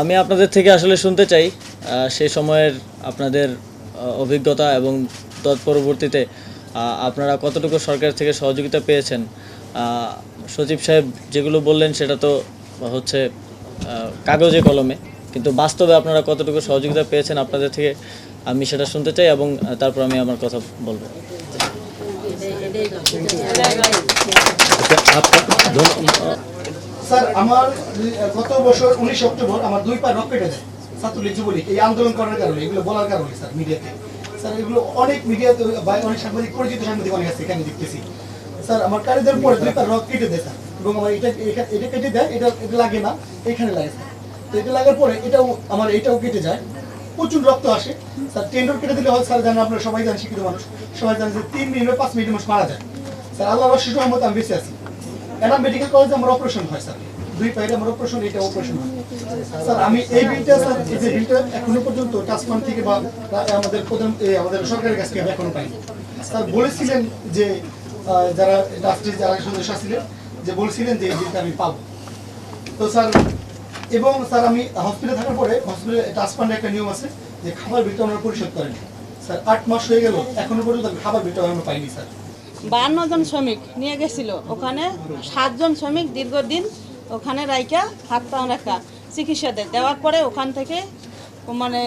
আমি আপনাদের থেকে আসলে শুনতে চাই সেই সময়ের আপনাদের অভিজ্ঞতা এবং তৎপরবর্তীতে আপনারা কতটুকু সরকার থেকে সহযোগিতা পেয়েছেন? সচিব সাহেব যেগুলো বললেন সেটা তো হচ্ছে কাগজে কলমে কিন্তু বাস্তবে আপনারা কতটুকু সহযোগিতা পেয়েছেন আপনাদের থেকে আমি সেটা শুনতে চাই এবং তারপর আমি আমার কথা বলব। স্যার, আমার গত বছর উনিশ অক্টোবর আমার দুই পা রক কেটে দেয় ছাত্রলীগ, যুবলীগ, এই আন্দোলন করার কারণে, এগুলো বলার কারণে স্যার, মিডিয়াতে। স্যার, এগুলো অনেক মিডিয়াতে, বা অনেক সাংবাদিক, পরিচিত সাংবাদিক অনেক আছে, এখানে দেখতেছি। স্যার, আমার কারিদের পরে দুই পা রক কেটে দেয়, স্যার। এবং আমার এটা এটা কেটে দেয়, এটা এটা লাগে না, এখানে লাগে, স্যার। তো এটা লাগার পরে এটাও, আমার এটাও কেটে যায়। প্রচুর রক্ত আসে। স্যার টেন্ডর কেটে দিলে হয়, স্যার জানেন আপনারা সবাই জানেন, শিক্ষিত মানুষ। সবাই জানেন যে তিন মিনিট বা পাঁচ মিনিট মানুষ মারা যায়। স্যার আল্লাহ রশিদ রহমত আমি বেঁচে আছি। মেডিকেল কলেজে আমার অপারেশন হয়, স্যার। দুই আমার অপারেশন এটা অপারেশন হয়। স্যার, আমি এই বিলটা, স্যার যে বিলটা এখনও পর্যন্ত থেকে বা আমাদের প্রধান আমাদের সরকারের কাছ থেকে এখনও পাইনি। স্যার, বলেছিলেন যে যারা যারা সদস্য ছিলেন যে বলেছিলেন যে এই বিলটা আমি পাবো। তো, স্যার, এবং, স্যার, আমি হসপিটালে থাকার পরে হসপিটালে ফান্ডে একটা নিয়ম আছে যে খাবার ওনারা পরিশোধ করেন। স্যার, আট মাস হয়ে গেল, এখনও পর্যন্ত আমি খাবার বিলটা পাইনি, স্যার। বান্ন জন শ্রমিক নিয়ে গেছিল। ওখানে সাতজন শ্রমিক দীর্ঘদিন ওখানে রাইকা হাত পা রাখা চিকিৎসা দেয় দেওয়ার পরে ওখান থেকে মানে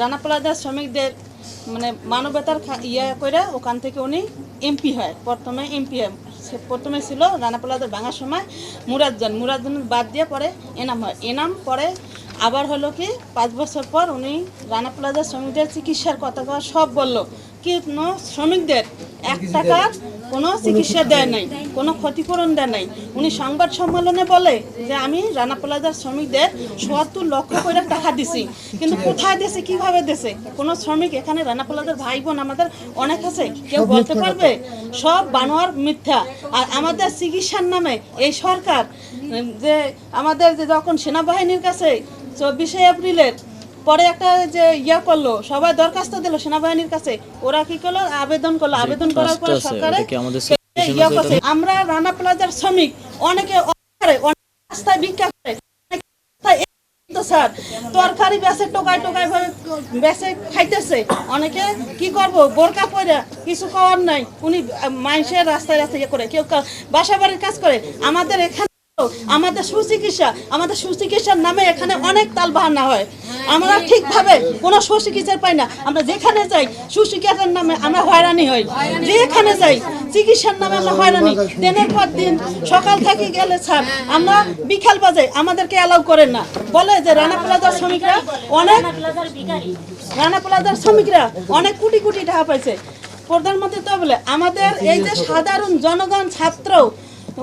রানা প্লাজার শ্রমিকদের মানে মানবতার ইয়ে করে ওখান থেকে উনি এমপি হয়। প্রথমে এমপি সে প্রথমে ছিল রানা প্লাজার ভাঙার সময় মুরাদজন। মুরাদজন বাদ দিয়ে পরে এনাম হয়। এনাম পরে আবার হলো কি, পাঁচ বছর পর উনি রানা প্লাজার শ্রমিকদের চিকিৎসার কথা সব বলল। কিন্তু শ্রমিকদের এক টাকার কোনো চিকিৎসা দেয় নাই কোনো ক্ষতিপূরণ দেয় নাই। উনি সংবাদ সম্মেলনে বলে যে আমি রানা প্লাজার শ্রমিকদের সত্তর লক্ষ করে টাকা দিছি। কিন্তু কোথায় দিছে কীভাবে দিছে? কোনো শ্রমিক এখানে রানা প্লাজার ভাই বোন আমাদের অনেক আছে কেউ বলতে পারবে? সব বানোয়ার মিথ্যা। আর আমাদের চিকিৎসার নামে এই সরকার যে আমাদের যে যখন সেনাবাহিনীর কাছে চব্বিশে এপ্রিলের পরে একটা যে ইয়া করল সবাই দরখাস্ত দিল সেনাবাহিনীর কাছে। ওরা কি করল? আবেদন করল। আবেদন করার পরে সরকারে ইয়া করছে। আমরা রানা প্লাজার শ্রমিক অনেকে রাস্তায় ভিক্ষা করে। স্যার। তরকারি টোকায় টোকায় ভাবে খাইতেছে। অনেকে কি করব? বোরকা পরে কিছু করার নাই। উনি মানুষের রাস্তায় রাস্তায় ইয়ে করে কেউ বাসা বাড়ির কাজ করে। আমাদের এখানে আমাদের সুচিকিৎসা, আমাদের সুচিকিৎসার নামে এখানে অনেক তাল বাহানা হয়। আমরা ঠিকভাবে কোনো সুচিকিৎসার পাই না। আমরা যেখানে যাই, সুচিকিৎসার নামে আমরা হয়রানি হই। যেখানে যাই, চিকিৎসার নামে আমরা হয়রানি। দিনের পর দিন, সকাল থেকে গেলে স্যার, আমরা বিকাল বাজে আমাদেরকে অ্যালাউ করেন না। বলে যে রানা প্লাজার শ্রমিকরা অনেক রানা প্লাজার শ্রমিকরা অনেক কোটি কোটি টাকা পাইছে। প্রধানমন্ত্রী তো বলে, আমাদের এই যে সাধারণ জনগণ ছাত্র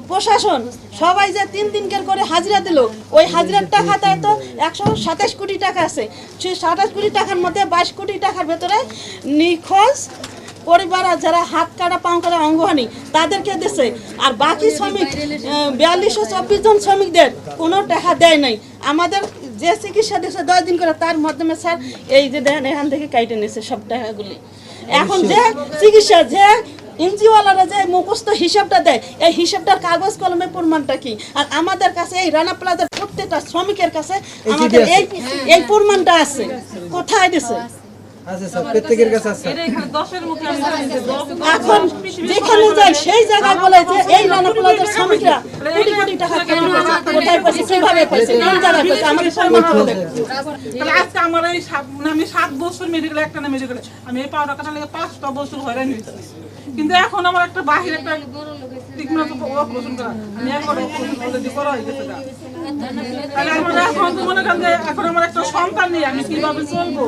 প্রশাসন, সবাই যে তিন দিনকের করে হাজিরা দিল, ওই হাজিরার টাকাটায় তো একশো সাতাশ কোটি টাকা আছে। সেই সাতাশ কোটি টাকার মধ্যে বাইশ কোটি টাকার ভেতরে নিখোঁজ পরিবার যারা হাত কাটা, পাও কাটা অঙ্গহানি, তাদেরকে দিছে। আর বাকি শ্রমিক বিয়াল্লিশশো চব্বিশ জন শ্রমিকদের কোনো টাকা দেয় নাই। আমাদের যে চিকিৎসা দিচ্ছে দশ দিন করে, তার মাধ্যমে স্যার এই যে দেখেন, এখান থেকে কাইটে নিয়েছে সব টাকাগুলি। এখন যে চিকিৎসা, যে এনজিওয়ালারা যে মুখস্থ হিসাবটা দেয় এই হিসাবটার কাগজ কলমে প্রমাণটা কি? আর আমাদের কাছে এই রানা প্লাজার প্রত্যেকটা শ্রমিকের কাছে আমাদের এই এই প্রমাণটা আছে। কোথায় দিছে? স্যার প্রত্যেকের কাছে আছে। এখন যেখানে যাই সেই জায়গায় বলে যে এই রানা প্লাজার শ্রমিকরা কোটি কোটি টাকা কোথায় পাইছে কীভাবে পাইছে কোন জায়গায় পাইছে আমাদের প্রমাণ হবে তাহলে আজকে আমার এই সাত- আমি সাত বছর মেডিকেল একটা না মেডিকেল আমি এই কাটা লেগে পাঁচটা বছর হয়রানি হয়েছি। কিন্তু এখন আমার একটা বাহির একটা করা। আমি এখন অলরেডি করা হয়ে গেছে তাহলে আমার এখন তো মনে করেন যে এখন আমার একটা সন্তান নেই আমি কীভাবে চলবো?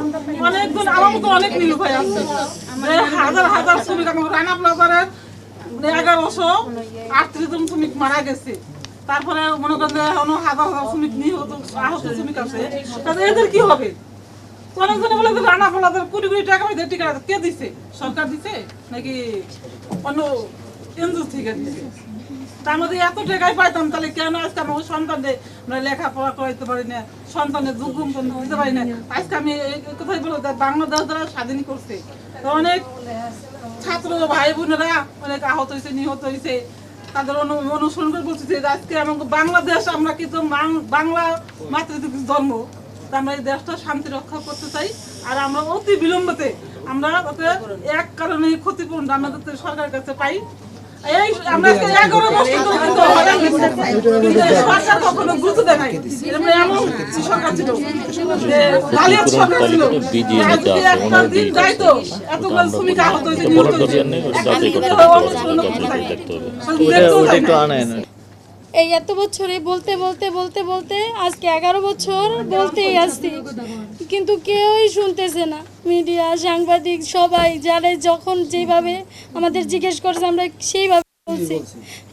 অনেকজন আমার মতো অনেক আছে। হাজার হাজার শ্রমিক রানা প্লাজারের এগারোশো আটত্রিশ জন শ্রমিক মারা গেছে। তারপরে মনে করেন যে এখনও হাজার হাজার শ্রমিক নিহত আহত শ্রমিক আছে। তাহলে এদের কি হবে? অনেকজনে বলে যে রানা ফলাদের কোটি কোটি টাকা পাইছে টিকা কে দিছে? সরকার দিছে? নাকি অন্য এনজিও থেকে দিছে? তার মধ্যে এত টাকাই পাইতাম, তাহলে কেন আজকে আমার সন্তানদের আমরা লেখাপড়া করাইতে পারি না, সন্তানের যোগ্য দিতে পারি না? আজকে আমি কোথায় বলব যে বাংলাদেশ দ্বারা স্বাধীন করছে, তো অনেক ছাত্র ভাই বোনেরা অনেক আহত হয়েছে নিহত হয়েছে তাদের অনু- অনুসরণ করে বলছে যে আজকে আমাকে বাংলাদেশ আমরা কিন্তু বাংলা মাতৃ জন্ম। তা আমরা এই দেশটা শান্তি রক্ষা করতে চাই আর আমরা অতি বিলম্বতে আমরা ওকে এক কারণে ক্ষতিপূরণ আমরা যাতে সরকারের কাছে পাই। এই আমরা এগারো বছর সরকার কখনো গুরুত্ব দেয় নাই। এমন সরকার ছিল শ্রমিক আহত হয়েছে এই এত বছরে বলতে বলতে বলতে বলতে আজকে এগারো বছর বলতেই আসছি। কিন্তু কেউই শুনতেছে না। মিডিয়া সাংবাদিক সবাই যারা যখন যেভাবে আমাদের জিজ্ঞেস করছে আমরা সেইভাবে বলছি।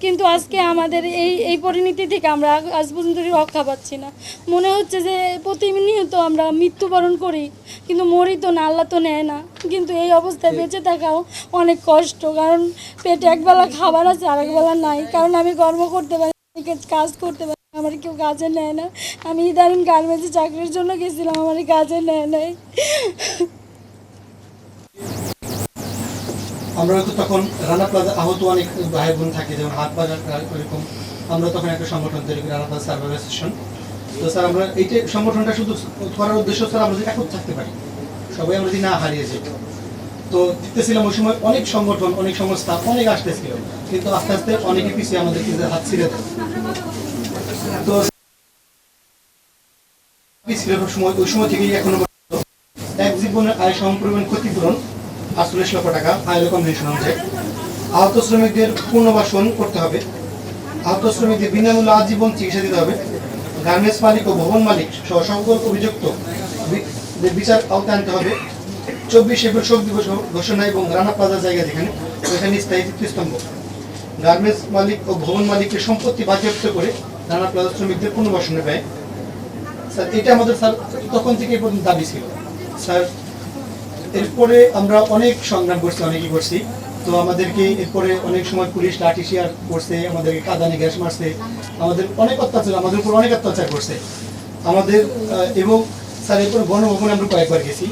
কিন্তু আজকে আমাদের এই এই পরিণতি থেকে আমরা আজ পর্যন্ত রক্ষা পাচ্ছি না। মনে হচ্ছে যে প্রতিনিয়ত আমরা মৃত্যুবরণ করি কিন্তু মরি তো না আল্লাহ তো নেয় না। কিন্তু এই অবস্থায় বেঁচে থাকাও অনেক কষ্ট কারণ পেটে একবেলা খাবার আছে আর একবেলা নাই। কারণ আমি গর্ব করতে পারি কাজ করতে পারি আমার কেউ কাজে নেয় না। আমি ইদানিং গার্মেন্টসে চাকরির জন্য গেছিলাম, আমার কাজে নেয় নাই। আমরা তো তখন রানা প্লাজা আহত অনেক ভাই বোন থাকে, যেমন হাত বাজার এরকম আমরা তখন একটা সংগঠন তৈরি করি, রানা প্লাজা সার্ভার অ্যাসোসিয়েশন। তো স্যার, আমরা এইটা সংগঠনটা শুধু করার উদ্দেশ্য স্যার, আমরা যদি একত্র থাকতে পারি, সবাই আমরা যদি না হারিয়ে যাই। তো দেখতেছিলাম ওই সময় অনেক সংগঠন, অনেক সংস্থা, অনেক আসতেছিল। কিন্তু আস্তে আস্তে অনেকে পিছিয়ে আমাদের হাত ছিঁড়ে তো আহত শ্রমিকদের পুনর্বাসন করতে হবে। আহত শ্রমিকদের বিনামূল্যে আজীবন চিকিৎসা দিতে হবে। মালিক ও ভবন মালিক বিচার আওতায় আনতে হবে। চব্বিশ এপ্রিল শোক দিবস ঘোষণা এবং রানা প্লাজা জায়গা যেখানে ওইখানে স্থায়ী স্তম্ভ গার্মেন্টস মালিক ও ভবন মালিকের সম্পত্তি বাজেয়াপ্ত করে রানা প্লাজা শ্রমিকদের পুনর্বাসনে ব্যয়। স্যার, এটা আমাদের স্যার তখন থেকে পর্যন্ত দাবি ছিল। স্যার, এরপরে আমরা অনেক সংগ্রাম করছি, অনেকই করছি। তো আমাদেরকে এরপরে অনেক সময় পুলিশ লাঠি শেয়ার করছে, আমাদেরকে কাদানে গ্যাস মারছে। আমাদের অনেক অত্যাচার, আমাদের উপর অনেক অত্যাচার করছে। আমাদের এবং স্যার, এরপরে গণভবনে আমরা কয়েকবার গেছি।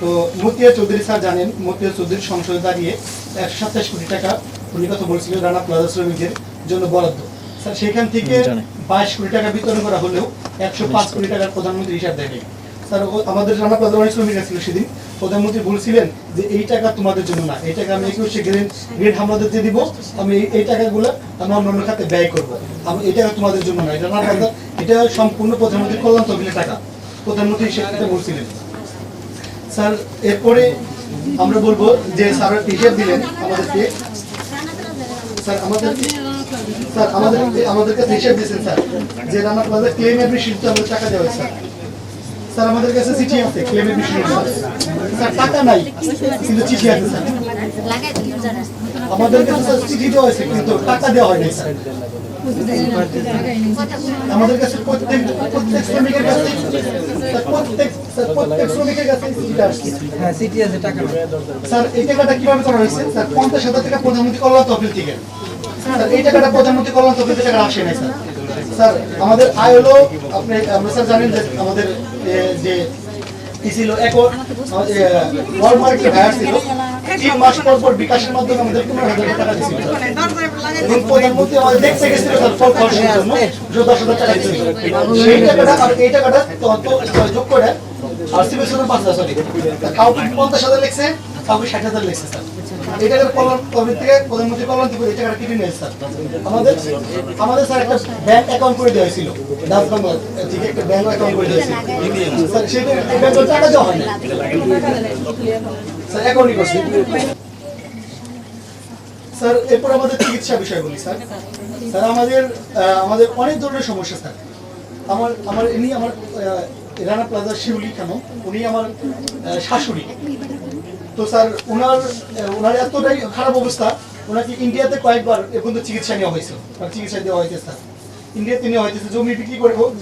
তো মতিয়া চৌধুরী স্যার জানেন মতিয়া চৌধুরী সংসদে দাঁড়িয়ে একশো সাতাশ কোটি টাকা উনি কথা বলছিলেন রানা প্লাজা শ্রমিকদের জন্য বরাদ্দ। স্যার সেখান থেকে বাইশ কোটি টাকা বিতরণ করা হলেও একশো পাঁচ কোটি টাকার প্রধানমন্ত্রী হিসাব দেয়নি। স্যার আমাদের রানা প্লাজা অনেক শ্রমিক ছিল সেদিন। প্রধানমন্ত্রী বলছিলেন যে এই টাকা তোমাদের জন্য না। এই টাকা আমি একুশে গ্রেড গ্রেড হামলাদের দিয়ে দিব। আমি এই- টাকাগুলো আমি অন্য খাতে ব্যয় করব। আমি এই টাকা তোমাদের জন্য না। এটা রানা প্লাজা এটা সম্পূর্ণ প্রধানমন্ত্রী কল্যাণ তহবিলের টাকা। প্রধানমন্ত্রী সেটা বলছিলেন। স্যার, এরপরে আমরা বলব যে স্যার হিসেব দিলেন আমাদেরকে। স্যার, আমাদের স্যার আমাদের আমাদের কাছে হিসেব স্যার, যে রানা প্লাজা ক্লেমের বিষয়ে আমাদের টাকা দেওয়া স্যার। স্যার, আমাদের কাছে চিঠি আছে ক্লেমের বিষয়ে স্যার, টাকা নাই, কিন্তু চিঠি আছে, স্যার। আমাদের কাছে দেওয়া হয়েছে কিন্তু টাকা দেওয়া হয়নি। স্যার আমাদের কাছে প্রত্যেক প্রত্যেক শ্রমিকের কাছে প্রত্যেক প্রত্যেক শ্রমিকের কাছে আসছে। হ্যাঁ সিটি আছে টাকা স্যার এই টাকাটা কীভাবে করা হয়েছে? স্যার পঞ্চাশ হাজার টাকা প্রধানমন্ত্রী কল্যাণ তহবিল থেকে। স্যার এই টাকাটা প্রধানমন্ত্রী কল্যাণ তহবিল থেকে টাকা আসে নাই স্যার। স্যার আমাদের আয় হলো আপনি আমরা স্যার জানেন যে আমাদের যে ছিল একর ওয়ার্ল্ড মার্কেট হায়ার ছিল। আমাদের টাকাটা টাকাটা পঞ্চাশ হাজার লিখছে কাউকে লিখছে স্যার। এই তহবিল থেকে প্রধানমন্ত্রী কল্যাণ থেকে এই টাকাটা আমাদের আমাদের একটা ব্যাংক অ্যাকাউন্ট করে দেওয়া হয়েছিল। হয় স্যার এরপর আমাদের চিকিৎসা বিষয় বলি স্যার। স্যার, আমাদের আমাদের অনেক ধরনের সমস্যা, স্যার। আমার আমার, ইনি আমার রানা প্লাজা শিউলি খানম উনি আমার শাশুড়ি। তো, স্যার ওনার ওনার এতটাই খারাপ অবস্থা ওনাকে ইন্ডিয়াতে কয়েকবার এ পর্যন্ত চিকিৎসা নেওয়া হয়েছে। আর চিকিৎসা দেওয়া হয়েছে, স্যার। ইন্ডিয়াতে নেওয়া হয়েছে জমি বিক্রি করে হোক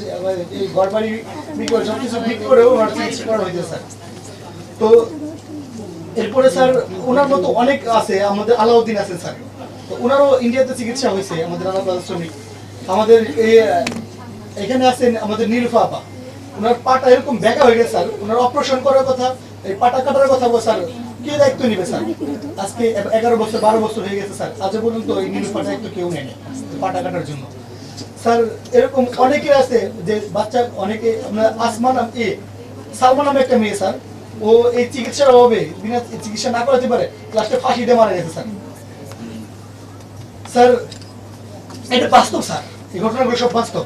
ঘর বাড়ি বিক্রি করে সব কিছু বিক্রি করেও ওনার চিকিৎসা করা হয়েছে, স্যার। তো এরপরে স্যার ওনার মতো অনেক আছে, আমাদের আলাউদ্দিন আছেন স্যার। তো ওনারও ইন্ডিয়াতে চিকিৎসা হয়েছে, আমাদের আলাদা শ্রমিক। আমাদের এখানে আছেন আমাদের নীলফা আপা। ওনার পাটা এরকম ব্যাকা হয়ে গেছে, স্যার। ওনার অপারেশন করার কথা, এই পাটা কাটার কথা স্যার। কে দায়িত্ব নিবে, স্যার? আজকে এগারো বছর, বারো বছর হয়ে গেছে, স্যার। আজ পর্যন্ত এই নীলফার দায়িত্ব কেউ নেয়নি পাটা কাটার জন্য। স্যার, এরকম অনেকে আছে যে বাচ্চা, অনেকে আপনার আসমান এ, সালমা নামে একটা মেয়ে, স্যার। ও এই চিকিৎসার অভাবে বিনা চিকিৎসা না করাতে পারে, লাস্টে দিয়ে মারা গেছে স্যার। স্যার, এটা বাস্তব স্যার, এই ঘটনাগুলো সব বাস্তব।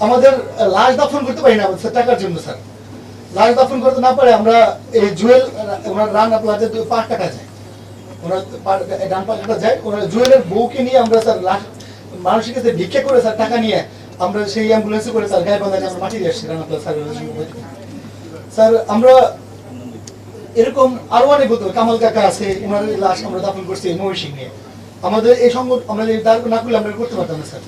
আমাদের লাশ দাফন করতে পারি না স্যার, টাকার জন্য, স্যার। লাশ দাফন করতে না পারে আমরা এই জুয়েল, ওনার রান আপনাদের পাঁচ টাকা যায় ওনার পা- ডান পাশটা যায়, ওনার জুয়েলের বউকে নিয়ে আমরা, স্যার, লাশ মানুষের কাছে ভিক্ষা করে, স্যার, টাকা নিয়ে আমরা সেই অ্যাম্বুলেন্সে করে, স্যার, গায়ে বাঁধাকে আমরা মাটি দিয়ে আসছি, রানা প্লাস স্যার স্যার, আমরা এরকম আরও অনেক হতো কামাল কাকা আছে ওনার লাশ আমরা দাফন করছি নিয়ে আমাদের এই সংগঠন, আমরা যদি না করলে আমরা করতে পারতাম না, স্যার।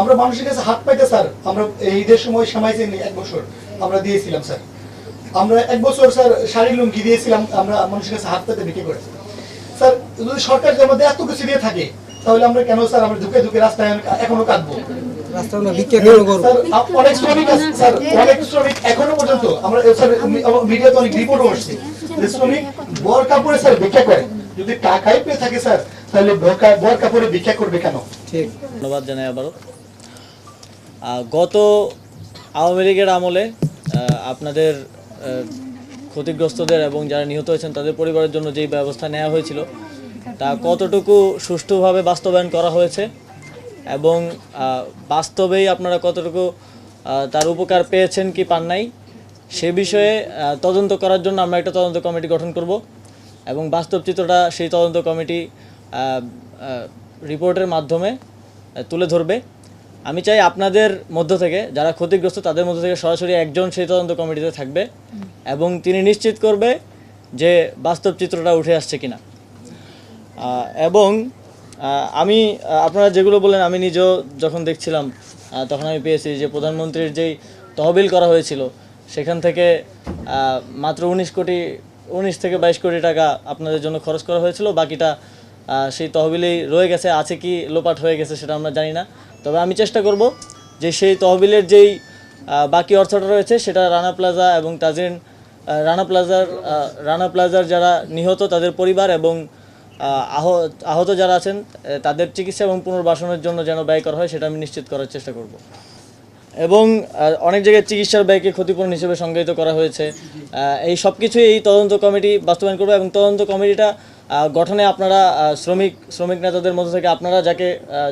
আমরা মানুষের কাছে হাত পাইতে, স্যার, আমরা এই ঈদের সময় সামাইছে এক বছর আমরা দিয়েছিলাম, স্যার। আমরা এক বছর, স্যার শাড়ি লুঙ্গি দিয়েছিলাম, আমরা মানুষের কাছে হাত পাইতে বিক্রি করে স্যার, যদি সরকার যে আমাদের এত কিছু দিয়ে থাকে, তাহলে আমরা কেন, স্যার, আমরা ঢুকে ধুকে রাস্তায় এখনও কাটবো রাস্তা আমরা ভিক্ষা কেন করব? অনেক শ্রমিক আছে স্যার অনেক শ্রমিক এখনও পর্যন্ত আমরা স্যার মিডিয়াতে অনেক রিপোর্টও আসছে শ্রমিক বর কাপড়ে স্যার ভিক্ষা করে। যদি টাকাই পেয়ে থাকে স্যার তাহলে বর- বর কাপড়ে ভিক্ষা করবে কেন? ঠিক। ধন্যবাদ জানাই আবারও। গত আওয়ামী লীগের আমলে আহ, আপনাদের আহ, ক্ষতিগ্রস্তদের এবং যারা নিহত হয়েছেন তাদের পরিবারের জন্য যেই ব্যবস্থা নেওয়া হয়েছিল তা কতটুকু সুষ্ঠুভাবে বাস্তবায়ন করা হয়েছে? এবং বাস্তবেই আপনারা কতটুকু তার উপকার পেয়েছেন কি পান নাই, সে বিষয়ে তদন্ত করার জন্য আমরা একটা তদন্ত কমিটি গঠন করব এবং বাস্তব চিত্রটা সেই তদন্ত কমিটি রিপোর্টের মাধ্যমে তুলে ধরবে। আমি চাই আপনাদের মধ্য থেকে, যারা ক্ষতিগ্রস্ত তাদের মধ্য থেকে সরাসরি একজন সেই তদন্ত কমিটিতে থাকবে এবং তিনি নিশ্চিত করবে যে বাস্তব চিত্রটা উঠে আসছে কিনা। এবং আমি আপনারা যেগুলো বললেন, আমি নিজেও যখন দেখছিলাম তখন আমি পেয়েছি যে প্রধানমন্ত্রীর যেই তহবিল করা হয়েছিল, সেখান থেকে মাত্র উনিশ কোটি, উনিশ থেকে বাইশ কোটি টাকা আপনাদের জন্য খরচ করা হয়েছিল, বাকিটা সেই তহবিলেই রয়ে গেছে, আছে কি লোপাট হয়ে গেছে সেটা আমরা জানি না। তবে আমি চেষ্টা করব যে সেই তহবিলের যেই বাকি অর্থটা রয়েছে, সেটা রানা প্লাজা এবং তাজিন রানা প্লাজার রানা প্লাজার যারা নিহত, তাদের পরিবার এবং আহত যারা আছেন তাদের চিকিৎসা এবং পুনর্বাসনের জন্য যেন ব্যয় করা হয় সেটা আমি নিশ্চিত করার চেষ্টা করব। এবং অনেক জায়গায় চিকিৎসার ব্যয়কে ক্ষতিপূরণ হিসেবে সংজ্ঞায়িত করা হয়েছে। এই সব কিছুই এই তদন্ত কমিটি বাস্তবায়ন করবে এবং তদন্ত কমিটিটা গঠনে আপনারা শ্রমিক শ্রমিক নেতাদের মধ্যে থেকে আপনারা যাকে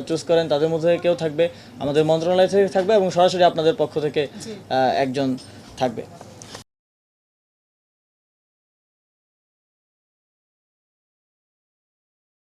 চুজ করেন তাদের মধ্যে থেকে কেউ থাকবে আমাদের মন্ত্রণালয় থেকে থাকবে এবং সরাসরি আপনাদের পক্ষ থেকে একজন থাকবে।